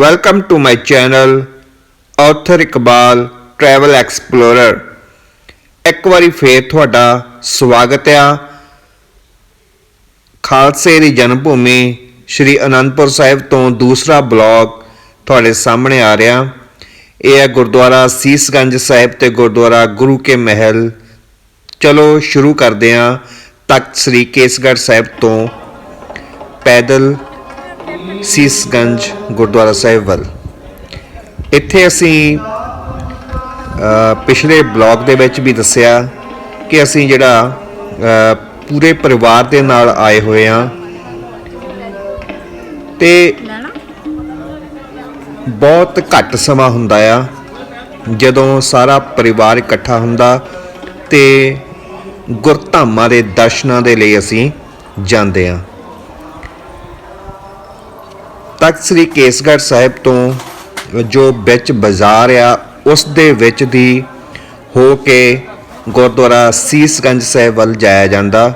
Welcome to my channel Author Iqbal travel Explorer. ਇੱਕ ਵਾਰੀ ਫੇਰ ਤੁਹਾਡਾ ਸਵਾਗਤ ਆ। ਖਾਲਸੇ ਦੀ ਜਨਮ ਭੂਮੀ ਸ਼੍ਰੀ ਅਨੰਦਪੁਰ ਸਾਹਿਬ ਤੋਂ ਦੂਸਰਾ ਬਲੌਗ ਤੁਹਾਡੇ ਸਾਹਮਣੇ ਆ ਰਿਹਾ। ਇਹ ਹੈ ਗੁਰਦੁਆਰਾ ਸੀਸਗੰਜ ਸਾਹਿਬ ਤੇ ਗੁਰਦੁਆਰਾ ਗੁਰੂ ਕੇ ਮਹਿਲ। ਚਲੋ ਸ਼ੁਰੂ ਕਰਦੇ ਹਾਂ। ਤਖਤ ਸ੍ਰੀ ਕੇਸਗੜ੍ਹ ਸਾਹਿਬ ਤੋਂ ਪੈਦਲ ਸੀਸਗੰਜ ਗੁਰਦੁਆਰਾ ਸਾਹਿਬ ਵੱਲ। ਇੱਥੇ ਅਸੀਂ ਪਿਛਲੇ ਬਲੌਗ ਦੇ ਵਿੱਚ ਵੀ ਦੱਸਿਆ ਕਿ ਅਸੀਂ ਜਿਹੜਾ ਪੂਰੇ ਪਰਿਵਾਰ ਦੇ ਨਾਲ ਆਏ ਹੋਏ ਹਾਂ। ਤੇ ਬਹੁਤ ਘੱਟ ਸਮਾਂ ਹੁੰਦਾ ਆ, ਜਦੋਂ ਸਾਰਾ ਪਰਿਵਾਰ ਇਕੱਠਾ ਹੁੰਦਾ ਤੇ ਗੁਰਧਾਮਾਂ ਦੇ ਦਰਸ਼ਨਾਂ ਦੇ ਲਈ ਅਸੀਂ ਜਾਂਦੇ ਹਾਂ। ਤਖਤ ਸ੍ਰੀ ਕੇਸਗੜ੍ਹ ਸਾਹਿਬ ਤੋਂ ਜੋ ਵਿੱਚ ਬਾਜ਼ਾਰ ਆ, ਉਸ ਦੇ ਵਿੱਚ ਦੀ ਹੋ ਕੇ ਗੁਰਦੁਆਰਾ ਸੀਸਗੰਜ ਸਾਹਿਬ ਵੱਲ ਜਾਇਆ ਜਾਂਦਾ।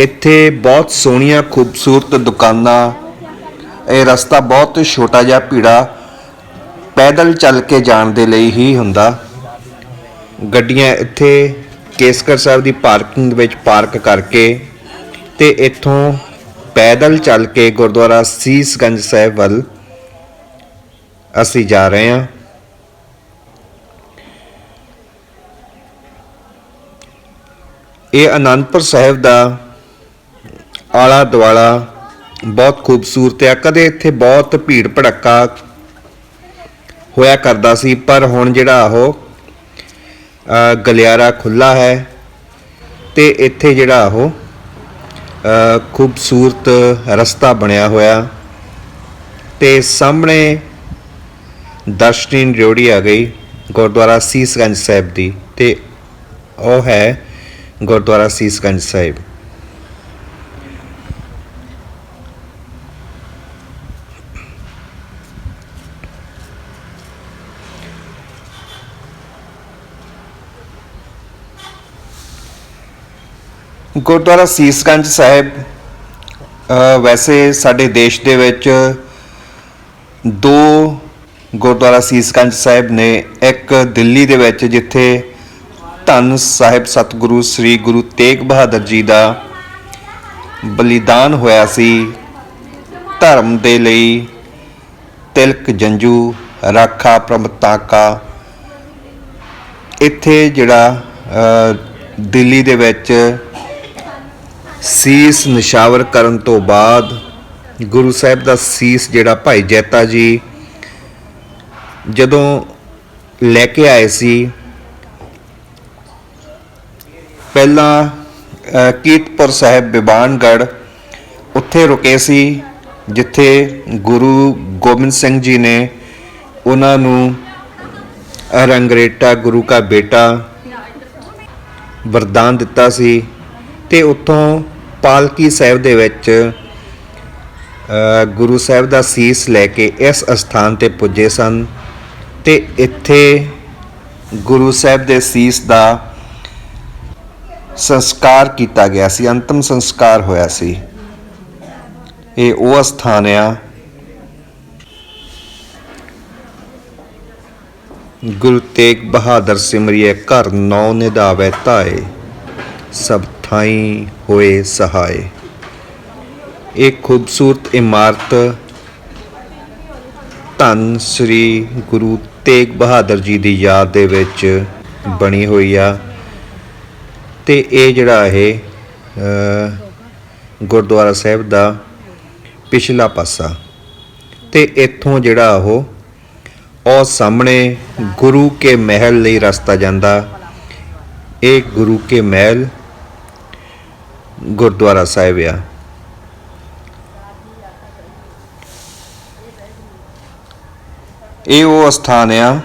ਇੱਥੇ ਬਹੁਤ ਸੋਹਣੀਆਂ, ਖੂਬਸੂਰਤ ਦੁਕਾਨਾਂ, ਇਹ ਰਸਤਾ ਬਹੁਤ ਛੋਟਾ ਜਿਹਾ ਭੀੜਾ ਪੈਦਲ ਚੱਲ ਕੇ ਜਾਣ ਦੇ ਲਈ ਹੀ ਹੁੰਦਾ। ਗੱਡੀਆਂ ਇੱਥੇ ਕੇਸਗੜ੍ਹ ਸਾਹਿਬ ਦੀ ਪਾਰਕਿੰਗ ਵਿੱਚ ਪਾਰਕ ਕਰਕੇ ਤੇ ਇੱਥੋਂ ਪੈਦਲ ਚੱਲ ਕੇ ਗੁਰਦੁਆਰਾ ਸੀਸਗੰਜ ਸਾਹਿਬ ਵੱਲ ਅਸੀਂ ਜਾ ਰਹੇ ਹਾਂ। ਇਹ ਅਨੰਦਪੁਰ ਸਾਹਿਬ ਦਾ ਆਲਾ ਦੁਆਲਾ ਬਹੁਤ ਖੂਬਸੂਰਤ ਹੈ। ਕਦੇ ਇੱਥੇ ਬਹੁਤ ਭੀੜ ਭੜੱਕਾ ਹੋਇਆ ਕਰਦਾ ਸੀ, ਪਰ ਹੁਣ ਜਿਹੜਾ ਉਹ ਗਲਿਆਰਾ ਖੁੱਲਾ ਹੈ ਤੇ ਇੱਥੇ ਜਿਹੜਾ ਉਹ ਖੂਬਸੂਰਤ ਰਸਤਾ ਬਣਿਆ ਹੋਇਆ। ਤੇ ਸਾਹਮਣੇ ਦਰਸ਼ਨੀ ਡਿਊਟੀ ਆ ਗਈ ਗੁਰਦੁਆਰਾ ਸੀਸਗੰਜ ਸਾਹਿਬ ਦੀ। ਤੇ ਉਹ ਹੈ ਗੁਰਦੁਆਰਾ ਸੀਸਗੰਜ ਸਾਹਿਬ। ਗੁਰਦੁਆਰਾ ਸੀਸਗੰਜ ਸਾਹਿਬ ਵੈਸੇ ਸਾਡੇ ਦੇਸ਼ ਦੇ ਵਿੱਚ ਦੋ ਗੁਰਦੁਆਰਾ ਸੀਸਗੰਜ ਸਾਹਿਬ ਨੇ, ਇੱਕ ਦਿੱਲੀ ਦੇ ਵਿੱਚ ਜਿੱਥੇ ਧੰਨ ਸਾਹਿਬ ਸਤਿਗੁਰੂ ਸ੍ਰੀ ਗੁਰੂ ਤੇਗ ਬਹਾਦਰ ਜੀ ਦਾ ਬਲੀਦਾਨ ਹੋਇਆ ਸੀ, ਧਰਮ ਦੇ ਲਈ ਤਿਲਕ ਜੰਜੂ, ਰਾਖਾ ਪ੍ਰਮਤਾਕਾ। ਇੱਥੇ ਜਿਹੜਾ ਦਿੱਲੀ ਦੇ ਵਿੱਚ ਸੀਸ ਨਿਸ਼ਾਵਰ ਕਰਨ ਤੋਂ ਬਾਅਦ ਗੁਰੂ ਸਾਹਿਬ ਦਾ ਸੀਸ ਜਿਹੜਾ ਭਾਈ ਜੈਤਾ ਜੀ ਜਦੋਂ ਲੈ ਕੇ ਆਏ ਸੀ, ਪਹਿਲਾਂ ਕੀਰਤਪੁਰ ਸਾਹਿਬ ਬਿਬਾਨਗੜ ਉੱਥੇ ਰੁਕੇ ਸੀ, ਜਿੱਥੇ ਗੁਰੂ ਗੋਬਿੰਦ ਸਿੰਘ ਜੀ ਨੇ ਉਹਨਾਂ ਨੂੰ ਰੰਗਰੇਟਾ ਗੁਰੂ ਕਾ ਬੇਟਾ ਵਰਦਾਨ ਦਿੱਤਾ ਸੀ ਤੇ ਉੱਥੋਂ ਪਾਲਕੀ ਸਾਹਿਬ ਦੇ ਵਿੱਚ ਗੁਰੂ ਸਾਹਿਬ ਦਾ ਸੀਸ ਲੈ ਕੇ ਇਸ ਅਸਥਾਨ ਤੇ ਪੁੱਜੇ ਸਨ ਤੇ ਇੱਥੇ ਗੁਰੂ ਸਾਹਿਬ ਦੇ ਸੀਸ ਦਾ ਸੰਸਕਾਰ ਕੀਤਾ ਗਿਆ ਸੀ, ਅੰਤਮ ਸੰਸਕਾਰ ਹੋਇਆ ਸੀ। ਇਹ ਉਹ ਸਥਾਨ ਆ ਗੁਰੂ ਤੇਗ ਬਹਾਦਰ ਸਿਮਰਿਐ ਘਰ ਨੌ ਨਿਧਾਵੈ ਤਾਏ ਸਭ ਥਾਈ ਹੋਏ ਸਹਾਏ। ਇਹ ਖੂਬਸੂਰਤ ਇਮਾਰਤ ਧੰਨ ਸ੍ਰੀ ਗੁਰੂ ਤੇਗ ਬਹਾਦਰ ਜੀ ਦੀ ਯਾਦ ਦੇ ਵਿੱਚ ਬਣੀ ਹੋਈ ਆ। ਤੇ ਇਹ ਜਿਹੜਾ ਇਹ ਗੁਰਦੁਆਰਾ ਸਾਹਿਬ ਦਾ ਪਿਛਲਾ ਪਾਸਾ। ਤੇ ਇੱਥੋਂ ਜਿਹੜਾ ਉਹ ਉਹ ਸਾਹਮਣੇ ਗੁਰੂ ਕੇ ਮਹਿਲ ਲਈ ਰਸਤਾ ਜਾਂਦਾ। ਇਹ ਗੁਰੂ ਕੇ ਮਹਿਲ ਗੁਰਦੁਆਰਾ ਸਾਹਿਬ ਆ। ਇਹ ਉਹ ਸਥਾਨ ਆ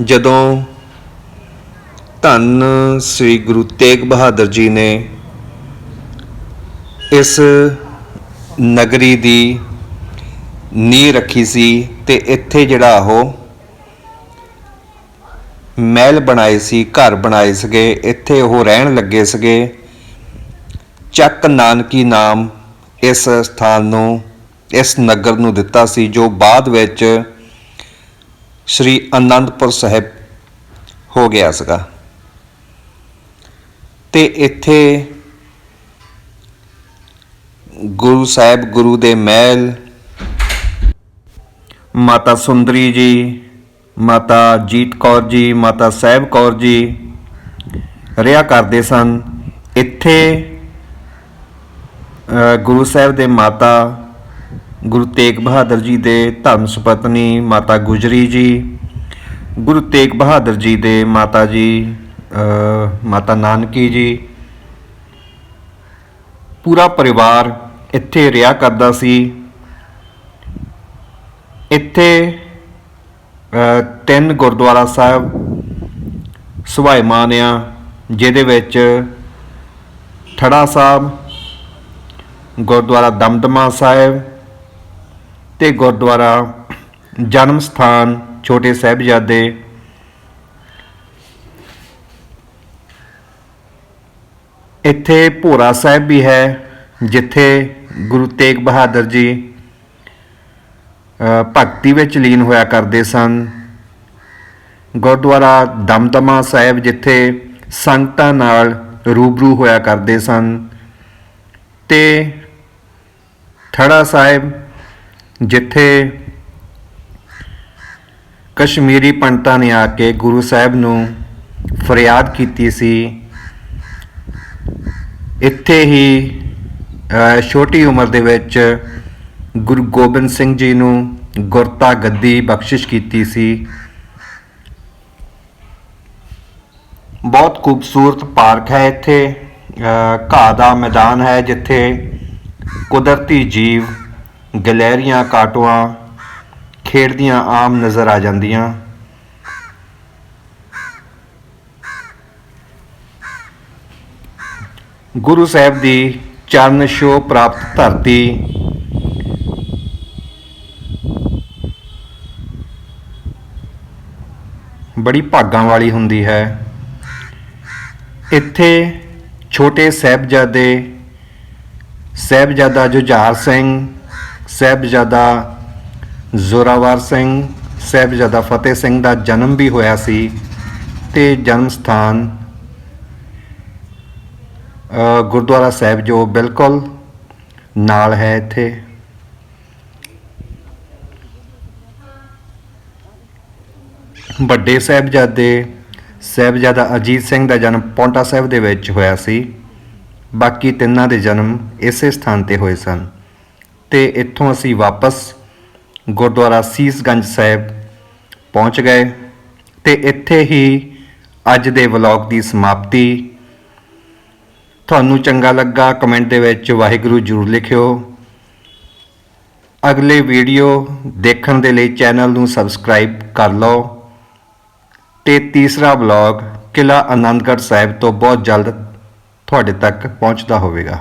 ਜਦੋਂ ਧੰਨ ਸ੍ਰੀ ਗੁਰੂ ਤੇਗ ਬਹਾਦਰ ਜੀ ਨੇ ਇਸ ਨਗਰੀ ਦੀ ਨੀਂਹ ਰੱਖੀ ਸੀ ਤੇ ਇੱਥੇ ਜਿਹੜਾ ਉਹ ਮਹਿਲ ਬਣਾਏ ਸੀ, ਘਰ ਬਣਾਏ ਸੀਗੇ, ਇੱਥੇ ਉਹ ਰਹਿਣ ਲੱਗੇ ਸੀਗੇ। ਚੱਕ ਨਾਨਕੀ ਨਾਮ ਇਸ ਸਥਾਨ ਨੂੰ, ਇਸ ਨਗਰ ਨੂੰ ਦਿੱਤਾ ਸੀ, ਜੋ ਬਾਅਦ ਵਿੱਚ ਸ੍ਰੀ ਅਨੰਦਪੁਰ ਸਾਹਿਬ ਹੋ ਗਿਆ ਸੀਗਾ। ਤੇ ਇੱਥੇ ਗੁਰੂ ਸਾਹਿਬ, ਗੁਰੂ ਦੇ ਮਹਿਲ, ਮਾਤਾ ਸੁੰਦਰੀ ਜੀ, ਮਾਤਾ ਜੀਤ ਕੌਰ ਜੀ, ਮਾਤਾ ਸਾਹਿਬ ਕੌਰ ਜੀ ਰਿਆ ਕਰਦੇ ਸਨ। ਇੱਥੇ ਗੁਰੂ ਸਾਹਿਬ ਦੇ ਮਾਤਾ ਗੁਰੂ ਤੇਗ ਬਹਾਦਰ ਜੀ ਦੇ ਧਰਮ ਸੁਪਤਨੀ ਮਾਤਾ ਗੁਜਰੀ ਜੀ, ਗੁਰੂ ਤੇਗ ਬਹਾਦਰ ਜੀ ਦੇ ਮਾਤਾ ਜੀ ਮਾਤਾ ਨਾਨਕੀ ਜੀ, ਪੂਰਾ ਪਰਿਵਾਰ ਇੱਥੇ ਰਿਹਾ ਕਰਦਾ ਸੀ। ਇੱਥੇ ਤਿੰਨ ਗੁਰਦੁਆਰਾ ਸਾਹਿਬ ਸੁਭਾਈਮਾਨ ਆ, ਜਿਹਦੇ ਵਿੱਚ ਠੜਾ ਸਾਹਿਬ ਗੁਰਦੁਆਰਾ ਦਮਦਮਾ ਸਾਹਿਬ ਤੇ ਗੁਰਦੁਆਰਾ ਜਨਮ ਸਥਾਨ ਛੋਟੇ ਸਾਹਿਬਜ਼ਾਦੇ ਇੱਥੇ ਭੋਰਾ ਸਾਹਿਬ ਵੀ ਹੈ, ਜਿੱਥੇ ਗੁਰੂ ਤੇਗ ਬਹਾਦਰ ਜੀ ਭਗਤੀ ਵਿੱਚ ਲੀਨ ਹੋਇਆ ਕਰਦੇ ਸਨ। ਗੁਰਦੁਆਰਾ ਦਮਦਮਾ ਸਾਹਿਬ ਜਿੱਥੇ ਸੰਗਤਾਂ ਨਾਲ ਰੂਬਰੂ ਹੋਇਆ ਕਰਦੇ ਸਨ ਤੇ ਥੜਾ ਸਾਹਿਬ, ਜਿੱਥੇ ਕਸ਼ਮੀਰੀ ਪੰਡਤਾਂ ਨੇ ਆ ਕੇ ਗੁਰੂ ਸਾਹਿਬ ਨੂੰ ਫਰਿਆਦ ਕੀਤੀ ਸੀ, ਇੱਥੇ ਹੀ ਛੋਟੀ ਉਮਰ ਦੇ ਵਿੱਚ ਗੁਰੂ ਗੋਬਿੰਦ ਸਿੰਘ ਜੀ ਨੂੰ ਗੁਰਤਾ ਗੱਦੀ ਬਖਸ਼ਿਸ਼ ਕੀਤੀ ਸੀ। ਬਹੁਤ ਖੂਬਸੂਰਤ ਪਾਰਕ ਹੈ ਇੱਥੇ ਘਾਹ ਦਾ ਮੈਦਾਨ ਹੈ ਜਿੱਥੇ ਕੁਦਰਤੀ ਜੀਵ, ਗਲੈਰੀਆਂ, ਕਾਟੋਆਂ ਖੇਡਦੀਆਂ ਆਮ ਨਜ਼ਰ ਆ ਜਾਂਦੀਆਂ। ਗੁਰੂ ਸਾਹਿਬ ਦੀ ਚਰਨ ਛੋਹ ਪ੍ਰਾਪਤ ਧਰਤੀ ਬੜੀ ਭਾਗਾਂ ਵਾਲੀ ਹੁੰਦੀ ਹੈ। ਇੱਥੇ ਛੋਟੇ ਸਾਹਿਬਜ਼ਾਦੇ ਸਾਹਿਬਜ਼ਾਦਾ ਜੁਝਾਰ ਸਿੰਘ, ਸਾਹਿਬਜ਼ਾਦਾ ਜ਼ੋਰਾਵਰ ਸਿੰਘ, ਸਾਹਿਬਜ਼ਾਦਾ ਫਤਿਹ ਸਿੰਘ ਦਾ ਜਨਮ ਵੀ ਹੋਇਆ ਸੀ ਤੇ ਜਨਮ ਸਥਾਨ ਗੁਰਦੁਆਰਾ ਸਾਹਿਬ ਜੋ ਬਿਲਕੁਲ ਨਾਲ ਹੈ ਇੱਥੇ। ਵੱਡੇ ਸਾਹਿਬਜ਼ਾਦੇ, ਸਾਹਿਬਜ਼ਾਦਾ ਅਜੀਤ ਸਿੰਘ ਦਾ ਜਨਮ ਪੌਂਟਾ ਸਾਹਿਬ ਦੇ ਵਿੱਚ ਹੋਇਆ ਸੀ। ਬਾਕੀ ਤਿੰਨਾਂ ਦੇ ਜਨਮ ਇਸੇ ਸਥਾਨ ਤੇ ਹੋਏ ਸਨ। ਤੇ ਇੱਥੋਂ ਅਸੀਂ ਵਾਪਸ ਗੁਰਦੁਆਰਾ ਸੀਸਗੰਜ ਸਾਹਿਬ ਪਹੁੰਚ ਗਏ ਤੇ ਇੱਥੇ ਹੀ ਅੱਜ ਦੇ ਵਲੌਗ ਦੀ ਸਮਾਪਤੀ। ਤੁਹਾਨੂੰ ਚੰਗਾ ਲੱਗਾ ਕਮੈਂਟ ਦੇ ਵਿੱਚ ਵਾਹਿਗੁਰੂ ਜਰੂਰ ਲਿਖਿਓ। ਅਗਲੇ ਵੀਡੀਓ ਦੇਖਣ ਦੇ ਲਈ ਚੈਨਲ ਨੂੰ ਸਬਸਕ੍ਰਾਈਬ ਕਰ ਲਓ। ਤੇ ਤੀਸਰਾ ਵਲੌਗ ਕਿਲਾ ਆਨੰਦਗੜ੍ਹ ਸਾਹਿਬ ਤੋਂ ਬਹੁਤ ਜਲਦ ਤੁਹਾਡੇ ਤੱਕ ਪਹੁੰਚਦਾ ਹੋਵੇਗਾ।